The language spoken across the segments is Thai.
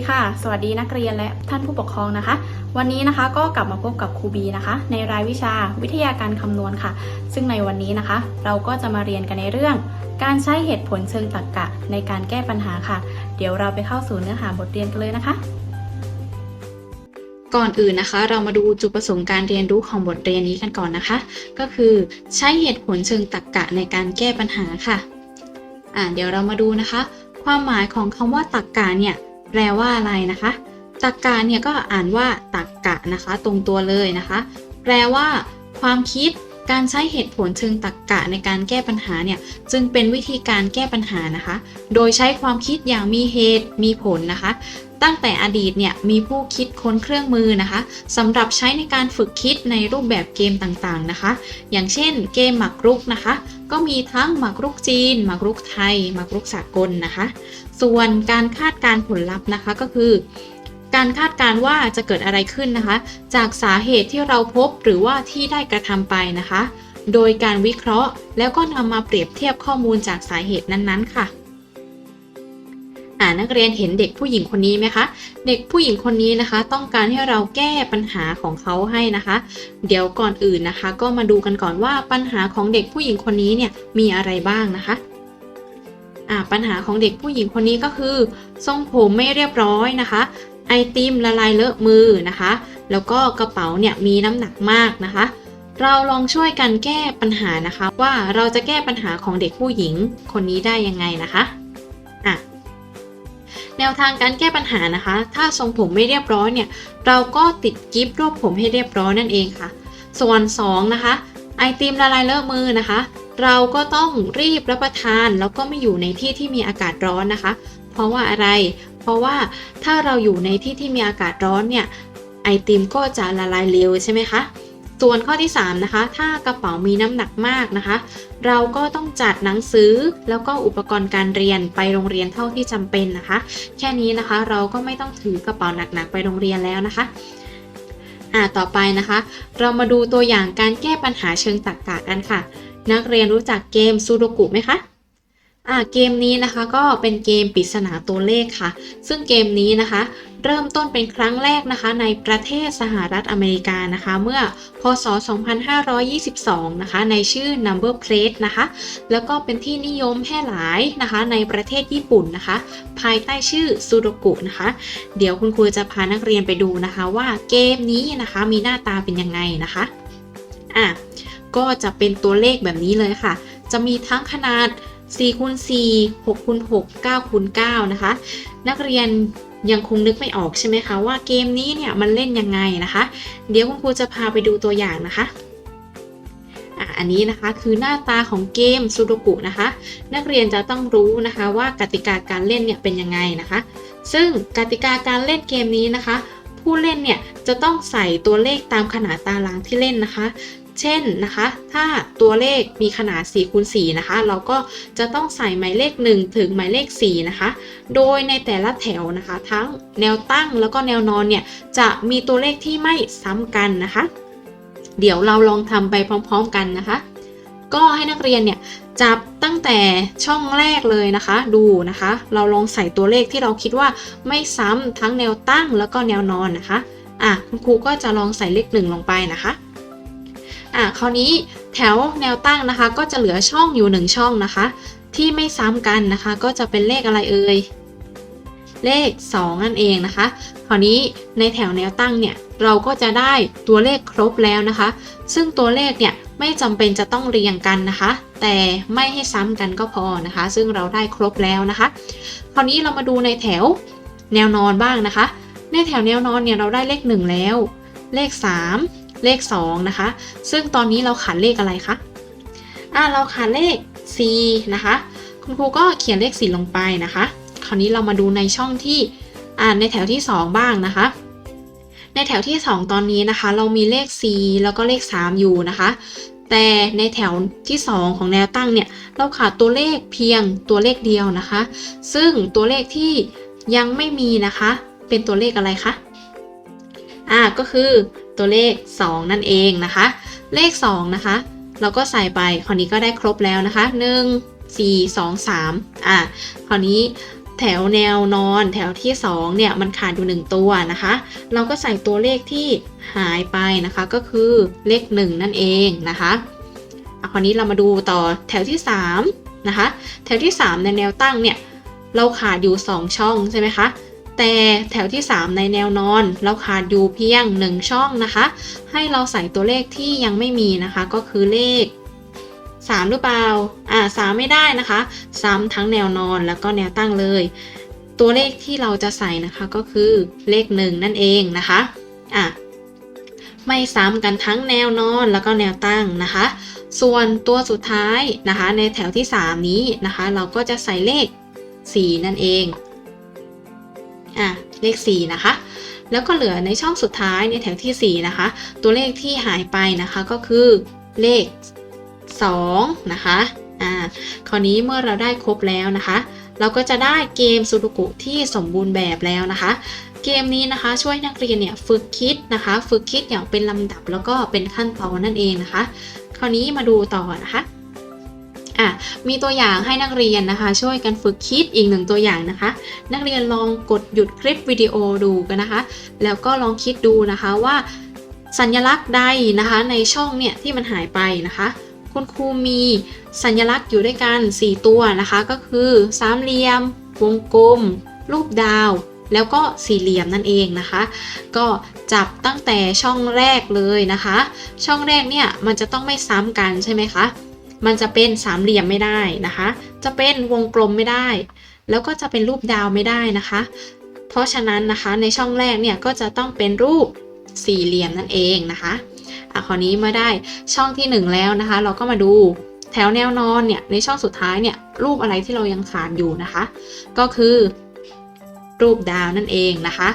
ดีค่ะ สวัสดีนักเรียนและท่านผู้ปกครองนะคะ วันนี้นะคะก็กลับมาพบกับครูบีนะคะ ในรายวิชาวิทยาการคำนวณค่ะ ซึ่งในวันนี้นะคะ เราก็จะมาเรียนกันในเรื่อง การใช้เหตุผลเชิงตรรกะในการแก้ปัญหาค่ะ เดี๋ยวเราไปเข้าสู่เนื้อหาบทเรียนกันเลยนะคะ ก่อนอื่นนะคะ เรามาดูจุดประสงค์การเรียนรู้ของบทเรียนนี้กันก่อนนะคะ ก็คือใช้เหตุผลเชิงตรรกะในการแก้ปัญหาค่ะอ่าเดี๋ยวเรามาดูนะคะ ความหมายของคำว่าตรรกะเนี่ย แปลว่าอะไรนะคะตรรกะเนี่ยก็อ่านว่าตรรกะนะคะ ตรงตัวเลยนะคะ แปลว่า ความคิดการใช้เหตุผลเชิงตรรกะในการแก้ปัญหาเนี่ยจึงเป็นวิธีการแก้ปัญหานะคะ โดยใช้ความคิดอย่างมีเหตุมีผลนะคะ ตั้งแต่อดีตเนี่ยมีผู้คิดค้นเครื่องมือนะคะสำหรับใช้ในการฝึกคิดในรูปแบบเกมต่างๆนะคะ อย่างเช่น เกมหมากรุกนะคะ ก็มีทั้งหมากรุกจีน หมากรุกไทย หมากรุกสากลนะคะ ส่วนการคาดการผลลัพธ์นะคะก็คือ การคาดการว่าจะเกิดอะไรขึ้นนะคะ จากสาเหตุที่เราพบหรือว่าที่ได้กระทำไปนะคะ โดยการวิเคราะห์แล้วก็นำมาเปรียบเทียบข้อมูลจากสาเหตุนั้นๆค่ะ นักเรียนเห็นเด็กผู้หญิงคนนี้ไหมคะ เด็กผู้หญิงคนนี้นะคะ ต้องการให้เราแก้ปัญหาของเขาให้นะคะ เดี๋ยวก่อนอื่นนะคะ ก็มาดูกันก่อนว่าปัญหาของเด็กผู้หญิงคนนี้เนี่ยมีอะไรบ้างนะคะปัญหาของเด็กผู้หญิงคนนี้ก็คือทรงผมไม่เรียบร้อยนะคะ ไอติมละลายเลอะมือนะคะ แล้วก็กระเป๋าเนี่ยมีน้ำหนักมากนะคะ เราลองช่วยกันแก้ปัญหานะคะ ว่าเราจะแก้ปัญหาของเด็กผู้หญิงคนนี้ได้ยังไงนะคะ แนวทางการแก้ปัญหานะคะ ถ้าทรงผมไม่เรียบร้อยเนี่ย เราก็ติดกิฟต์รวบผมให้เรียบร้อยนั่นเองค่ะ ส่วน 2 นะคะ ไอติมละลายเลอะมือนะคะ เราก็ต้องรีบรับประทานแล้วก็ไม่อยู่ในที่ที่มีอากาศร้อนนะคะ เพราะว่าอะไร เพราะว่าถ้าเราอยู่ในที่ที่มีอากาศร้อนเนี่ย ไอติมก็จะละลายเร็วใช่ไหมคะ ส่วนข้อที่ 3 นะคะ ถ้ากระเป๋ามีน้ำหนักมากนะคะ เราก็ต้องจัดหนังสือแล้วก็อุปกรณ์การเรียนไปโรงเรียนเท่าที่จำเป็นนะคะ แค่นี้นะคะเราก็ไม่ต้องถือกระเป๋าหนักๆไปโรงเรียนแล้วนะคะอ่าต่อไปนะคะ เรามาดูตัวอย่างการแก้ปัญหาเชิงตรรกะกันค่ะ นักเรียนรู้จักเกมซูโดกุไหมคะ อ่าเกมนี้นะคะก็เป็นเกมปริศนาตัวเลขค่ะ ซึ่งเกมนี้นะคะ เริ่มต้นเป็นครั้งแรกนะคะ ในประเทศสหรัฐอเมริกานะคะ เมื่อพศ 2522 นะคะ ในชื่อ Number Plate นะคะ แล้วก็เป็นที่นิยมแพร่หลายนะคะ ในประเทศญี่ปุ่นนะคะ ภายใต้ชื่อซูโดกุนะคะ เดี๋ยวคุณครูจะพานักเรียนไปดูนะคะ ว่าเกมนี้นะคะมีหน้าตาเป็นยังไงนะคะอะก็จะเป็นตัวเลขแบบนี้เลยค่ะ จะมีทั้งขนาด 4คูณ4 6คูณ6 9คูณ9นะคะ นักเรียนยังคงนึกไม่ออกใช่ไหมคะว่าเกมนี้เนี่ยมันเล่นยังไงนะคะ เดี๋ยวคุณครูจะพาไปดูตัวอย่างนะคะอันนี้นะคะคือหน้าตาของเกมซูดกุนะคะ นักเรียนจะต้องรู้นะคะว่ากติกาการเล่นเนี่ยเป็นยังไงนะคะ ซึ่งกติกาการเล่นเกมนี้นะคะ ผู้เล่นเนี่ยจะต้องใส่ตัวเลขตามขนาดตารางที่เล่นนะคะ เช่นนะคะ ถ้าตัวเลขมีขนาด4คูณ4นะคะ เราก็จะต้องใส่หมายเลข 1 ถึงหมายเลข4นะคะ โดยในแต่ละแถวนะคะ ทั้งแนวตั้งแล้วก็แนวนอนเนี่ย จะมีตัวเลขที่ไม่ซ้ำกันนะคะ เดี๋ยวเราลองทำไปพร้อมๆกันนะคะ ก็ให้นักเรียนเนี่ยจับตั้งแต่ช่องแรกเลยนะคะ ดูนะคะ เราลองใส่ตัวเลขที่เราคิดว่าไม่ซ้ำทั้งแนวตั้งแล้วก็แนวนอนนะคะ อะคุณครูก็จะลองใส่เลขหนึ่งลงไปนะคะ อะคราวนี้แถวแนวตั้งนะคะ ก็จะเหลือช่องอยู่หนึ่งช่องนะคะ ที่ไม่ซ้ำกันนะคะ ก็จะเป็นเลขอะไรเอ่ยเลข 2 นั่นเองนะคะ คราวนี้ในแถวแนวตั้งเนี่ยเราก็จะได้ตัวเลขครบแล้วนะคะ ซึ่งตัวเลขเนี่ยไม่จำเป็นจะต้องเรียงกันนะคะ แต่ไม่ให้ซ้ำกันก็พอนะคะ ซึ่งเราได้ครบแล้วนะคะ คราวนี้เรามาดูในแถวแนวนอนบ้างนะคะ ในแถวแนวนอนเนี่ยเราได้เลข 1 แล้ว เลข 3 เลข 2 นะคะ ซึ่งตอนนี้เราขาดเลขอะไรคะอ่าเราขาดเลข4นะคะ คุณครูก็เขียนเลข 4 ลงไปนะคะ คราวนี้เรามาดูในช่องที่อ่าในแถวที่ 2 บ้างนะคะ ในแถวที่ 2 ตอนนี้นะคะ เรามีเลข4แล้วก็เลข 3 อยู่นะคะ แต่ในแถวที่ 2 ของแนวตั้งเนี่ย เราขาดตัวเลขเพียงตัวเลขเดียวนะคะ ซึ่งตัวเลขที่ยังไม่มีนะคะ เป็นตัวเลขอะไรคะ อ่า ก็คือ ตัวเลข 2 นั่นเองนะคะ เลข 2 นะคะ เราก็ใส่ไปคราวนี้ก็ได้ครบแล้วนะคะ 1 4 2 3อ่าคราวนี้แถวแนวนอนแถวที่ 2 เนี่ย มันขาดอยู่ 1 ตัวนะคะ เราก็ใส่ตัวเลขที่หายไปนะคะ ก็คือเลข 1 นั่นเองนะคะอะคราวนี้เรามาดูต่อแถวที่ 3 นะคะ แถวที่ 3 ในแนวตั้งเนี่ย เราขาดอยู่ 2 ช่องใช่ไหมคะ แต่แถวที่ 3 ในแนวนอน เราขาดอยู่เพียง 1 ช่องนะคะ ให้เราใส่ตัวเลขที่ยังไม่มีนะคะ ก็คือเลข 3 หรือเปล่า อ่า 3 ไม่ได้นะคะ ซ้ำทั้งแนวนอนแล้วก็แนวตั้งเลย ตัวเลขที่เราจะใส่นะคะก็คือเลข 1 นั่นเองนะคะ อะไม่ซ้ำกันทั้งแนวนอนแล้วก็แนวตั้งนะคะ ส่วนตัวสุดท้ายนะคะ ในแถวที่ 3 นี้นะคะ เราก็จะใส่เลข 4 นั่นเอง อะเลข 4 นะคะ แล้วก็เหลือในช่องสุดท้ายในแถวที่ 4 นะคะ ตัวเลขที่หายไปนะคะก็คือเลข 2 นะคะอ่าคราวนี้เมื่อเราได้ครบแล้วนะคะ เราก็จะได้เกมซูดูกุที่สมบูรณ์แบบแล้วนะคะเกมนี้นะคะช่วยนักเรียนเนี่ยฝึกคิดนะคะ ฝึกคิดอย่างเป็นลำดับแล้วก็เป็นขั้นตอนนั่นเองนะคะ คราวนี้มาดูต่อนะคะ อะมีตัวอย่างให้นักเรียนนะคะ ช่วยกันฝึกคิดอีกหนึ่งตัวอย่างนะคะ นักเรียนลองกดหยุดคลิปวิดีโอดูกันนะคะ แล้วก็ลองคิดดูนะคะว่า สัญลักษณ์ใดนะคะ ในช่องเนี่ยที่มันหายไปนะคะ คุณครูมีสัญลักษณ์อยู่ด้วยกัน 4 ตัวนะคะ ก็คือสามเหลี่ยม วงกลม รูปดาว แล้วก็สี่เหลี่ยมนั่นเองนะคะ ก็จับตั้งแต่ช่องแรกเลยนะคะ ช่องแรกเนี่ยมันจะต้องไม่ซ้ำกันใช่ไหมคะ มันจะเป็นสามเหลี่ยมไม่ได้นะคะ จะเป็นวงกลมไม่ได้ แล้วก็จะเป็นรูปดาวไม่ได้นะคะ เพราะฉะนั้นนะคะในช่องแรกเนี่ยก็จะต้องเป็นรูปสี่เหลี่ยมนั่นเองนะคะอะคราวนี้เมื่อได้ช่องที่หนึ่งแล้วนะคะ เราก็มาดูแถวแนวนอนเนี่ยในช่องสุดท้ายเนี่ยรูปอะไรที่เรายังขาดอยู่นะคะ ก็คือรูปดาวนั่นเองนะคะ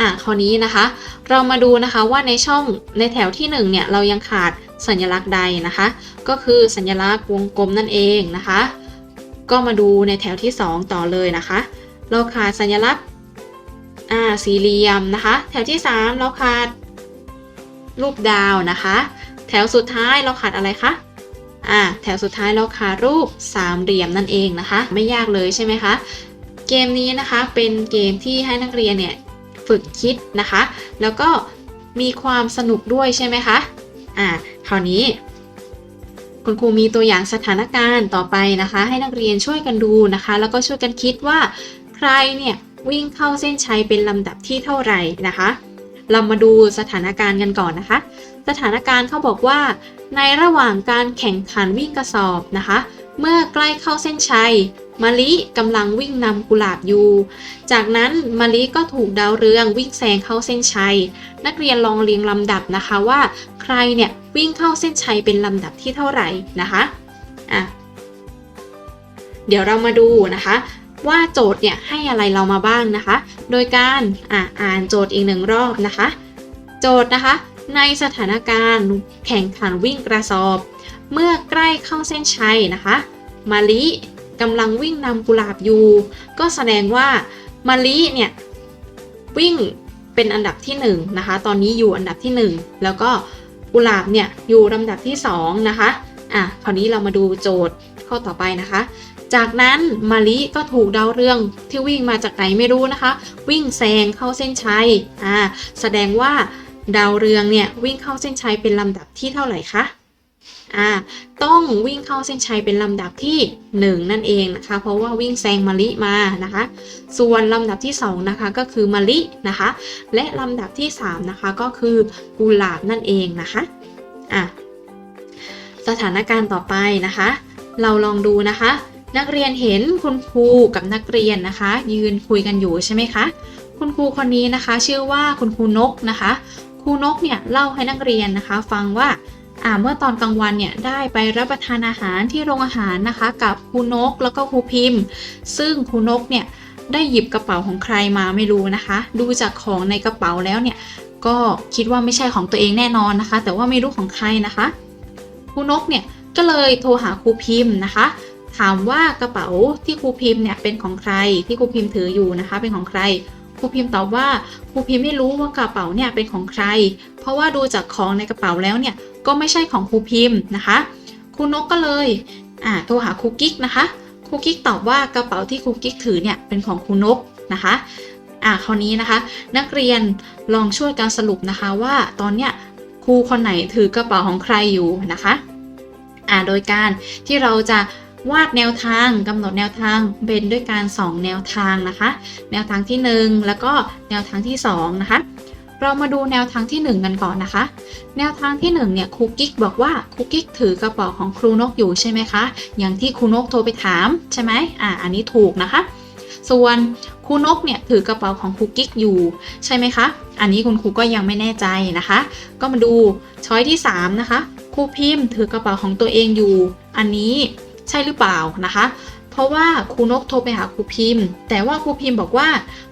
อะคราวนี้นะคะ เรามาดูนะคะว่าในช่องในแถวที่หนึ่งเนี่ย เรายังขาดสัญลักษณ์ใดนะคะ ก็คือสัญลักษณ์วงกลมนั่นเองนะคะ ก็มาดูในแถวที่ 2 ต่อเลยนะคะ เราขาดสัญลักษณ์อ่าสี่เหลี่ยมนะคะ แถวที่ 3 เราขาดรูปดาวนะคะ แถวสุดท้ายเราขาดอะไรคะอ่าแถวสุดท้ายเราขาดรูปสามเหลี่ยมนั่นเองนะคะ ไม่ยากเลยใช่ไหมคะ เกมนี้นะคะเป็นเกมที่ให้นักเรียนเนี่ย ฝึกคิดนะคะ แล้วก็มีความสนุกด้วยใช่ไหมคะอ่าคราวนี้ คุณครูมีตัวอย่างสถานการณ์ต่อไปนะคะ ให้นักเรียนช่วยกันดูนะคะ แล้วก็ช่วยกันคิดว่า ใครเนี่ยวิ่งเข้าเส้นชัยเป็นลำดับที่เท่าไหร่นะคะ เรามาดูสถานการณ์กันก่อนนะคะ สถานการณ์เขาบอกว่า ในระหว่างการแข่งขันวิ่งกระสอบนะคะ เมื่อใกล้เข้าเส้นชัย มะลิกำลังวิ่งนำกุหลาบอยู่ จากนั้นมะลิก็ถูกดาวเรืองวิ่งแซงเข้าเส้นชัย นักเรียนลองเรียงลำดับนะคะว่า ใครเนี่ยวิ่งเข้าเส้นชัยเป็นลำดับที่เท่าไหร่นะคะอะเดี๋ยวเรามาดูนะคะว่าโจทย์เนี่ยให้อะไรเรามาบ้างนะคะ โดยการอะอ่านโจทย์อีกหนึ่งรอบนะคะ โจทย์นะคะ ในสถานการณ์แข่งขันวิ่งกระสอบ เมื่อใกล้เข้าเส้นชัยนะคะ มาลิ กำลังวิ่งนำกุหลาบอยู่ ก็แสดงว่ามาลิเนี่ยวิ่งเป็นอันดับที่1นนะคะ ตอนนี้อยู่อันดับที่ 1 แล้วก็กุหลาบเนี่ยอยู่ลำดับที่ 2 นะคะ อะ คราวนี้เรามาดูโจทย์ข้อต่อไปนะคะ จากนั้นมาลิก็ถูกดาวเรืองที่วิ่งมาจากไหนไม่รู้นะคะ วิ่งแซงเข้าเส้นชัย อ่า แสดงว่าดาวเรืองเนี่ยวิ่งเข้าเส้นชัยเป็นลำดับที่เท่าไหร่คะ อ่าต้องวิ่งเข้าเส้นชัยเป็นลำดับที่ 1 นั่นเองนะคะ เพราะว่าวิ่งแซงมาลิมานะคะ ส่วนลำดับที่2นะคะก็คือมะลินะคะ และลำดับที่3นะคะก็คือกุหลาบนั่นเองนะคะอะสถานการณ์ต่อไปนะคะ เราลองดูนะคะ นักเรียนเห็นคุณครูกับนักเรียนนะคะ ยืนคุยกันอยู่ใช่ไหมคะคุณครูคนนี้นะคะ ชื่อว่าคุณครูนกนะคะครูนกเนี่ยเล่าให้นักเรียนนะคะ ฟังว่า เมื่อตอนกลางวันเนี่ยได้ไปรับประทานอาหารที่โรงอาหารนะคะ กับครูนกแล้วก็ครูพิมพ์ ซึ่งครูนกเนี่ยได้หยิบกระเป๋าของใครมาไม่รู้นะคะ ดูจากของในกระเป๋าแล้วเนี่ยก็คิดว่าไม่ใช่ของตัวเองแน่นอนนะคะ แต่ว่าไม่รู้ของใครนะคะครูนกเนี่ยก็เลยโทรหาครูพิมพ์นะคะ ถามว่ากระเป๋าที่ครูพิมพ์เนี่ยเป็นของใครที่ครูพิมพ์ถืออยู่นะคะ เป็นของใครครูพิมพ์ตอบว่าครูพิมพ์ไม่รู้ว่ากระเป๋าเนี่ยเป็นของใคร เพราะว่าดูจากของในกระเป๋าแล้วเนี่ย ก็ไม่ใช่ของครูพิมพ์นะคะครูนกก็เลยอ่าโทรหาครูกิ๊กนะคะครูกิ๊กตอบว่ากระเป๋าที่ครูกิ๊กถือเนี่ยเป็นของครูนกนะคะอ่าคราวนี้นะคะ นักเรียนลองช่วยกันสรุปนะคะว่าตอนเนี้ยครูคนไหนถือกระเป๋าของใครอยู่นะคะอ่าโดยการที่เราจะวาดแนวทางกำหนดแนวทางเป็นด้วยการ 2 แนวทางนะคะ แนวทางที่ 1 แล้วก็แนวทางที่2นะคะ เรามาดูแนวทางที่ 1 กันก่อนนะคะ แนวทางที่1เนี่ยครูกิ๊กบอกว่าครูกิ๊กถือกระเป๋าของครูนกอยู่ใช่ไหมคะ อย่างที่ครูนกโทรไปถามใช่ไหมอ่าอันนี้ถูกนะคะ ส่วนครูนกเนี่ยถือกระเป๋าของครูกิ๊กอยู่ใช่ไหมคะ อันนี้คุณครูก็ยังไม่แน่ใจนะคะ ก็มาดูช้อยที่ 3 นะคะครูพิมพ์ถือกระเป๋าของตัวเองอยู่ อันนี้ใช่หรือเปล่านะคะ เพราะว่าครูนกโทรไปหาครูพิมพ์ แต่ว่าครูพิมพ์บอกว่า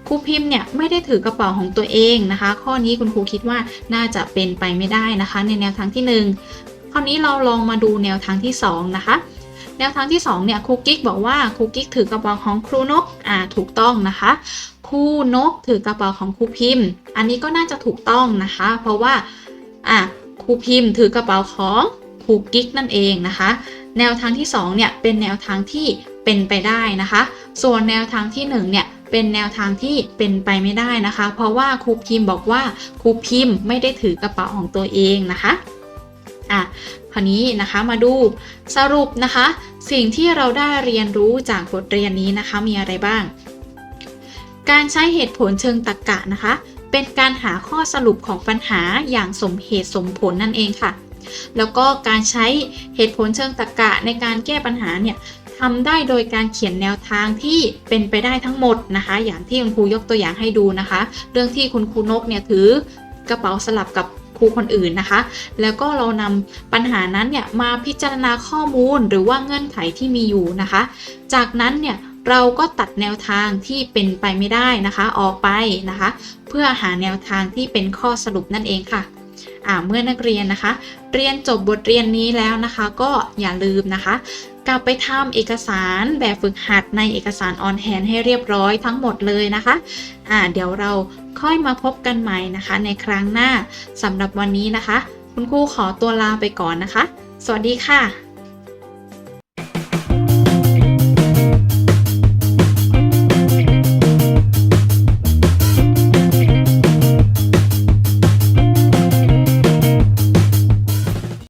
ครูพิมพ์เนี่ยไม่ได้ถือกระเป๋าของตัวเองนะคะ ข้อนี้คุณครูคิดว่าน่าจะเป็นไปไม่ได้นะคะ ในแนวทางที่ 1 คราวนี้เราลองมาดูแนวทางที่ 2 นะคะ แนวทางที่2เนี่ยครูกิ๊กบอกว่าครูกิ๊กถือกระเป๋าของครูนกอ่าถูกต้องนะคะครูนกถือกระเป๋าของครูพิมพ์ อันนี้ก็น่าจะถูกต้องนะคะ เพราะว่าอ่าครูพิมพ์ถือกระเป๋าของครูกิ๊กนั่นเองนะคะ แนวทางที่2เนี่ยเป็นแนวทางที่ เป็นไปได้นะคะ ส่วนแนวทางที่1เนี่ยเป็นแนวทางที่เป็นไปไม่ได้นะคะ เพราะว่าครูพิมพ์บอกว่าครูพิมพ์ไม่ได้ถือกระเป๋าของตัวเองนะคะอะคราวนี้นะคะมาดูสรุปนะคะ สิ่งที่เราได้เรียนรู้จากบทเรียนนี้นะคะมีอะไรบ้าง การใช้เหตุผลเชิงตรรกะนะคะ เป็นการหาข้อสรุปของปัญหาอย่างสมเหตุสมผลนั่นเองค่ะ แล้วก็การใช้เหตุผลเชิงตรรกะในการแก้ปัญหาเนี่ย ทำได้โดยการเขียนแนวทางที่เป็นไปได้ทั้งหมดนะคะ อย่างที่คุณครูยกตัวอย่างให้ดูนะคะ เรื่องที่คุณครูนกเนี่ยถือกระเป๋าสลับกับครูคนอื่นนะคะ แล้วก็เรานำปัญหานั้นเนี่ยมาพิจารณาข้อมูลหรือว่าเงื่อนไขที่มีอยู่นะคะ จากนั้นเนี่ยเราก็ตัดแนวทางที่เป็นไปไม่ได้นะคะ ออกไปนะคะ เพื่อหาแนวทางที่เป็นข้อสรุปนั่นเองค่ะอ่าเมื่อนักเรียนนะคะ เรียนจบบทเรียนนี้แล้วนะคะ ก็อย่าลืมนะคะ กลับไปทำเอกสารแบบฝึกหัดในเอกสารออนแฮนให้เรียบร้อยทั้งหมดเลยนะคะอ่าเดี๋ยวเราค่อยมาพบกันใหม่นะคะ ในครั้งหน้าสำหรับวันนี้นะคะ คุณครูขอตัวลาไปก่อนนะคะ สวัสดีค่ะ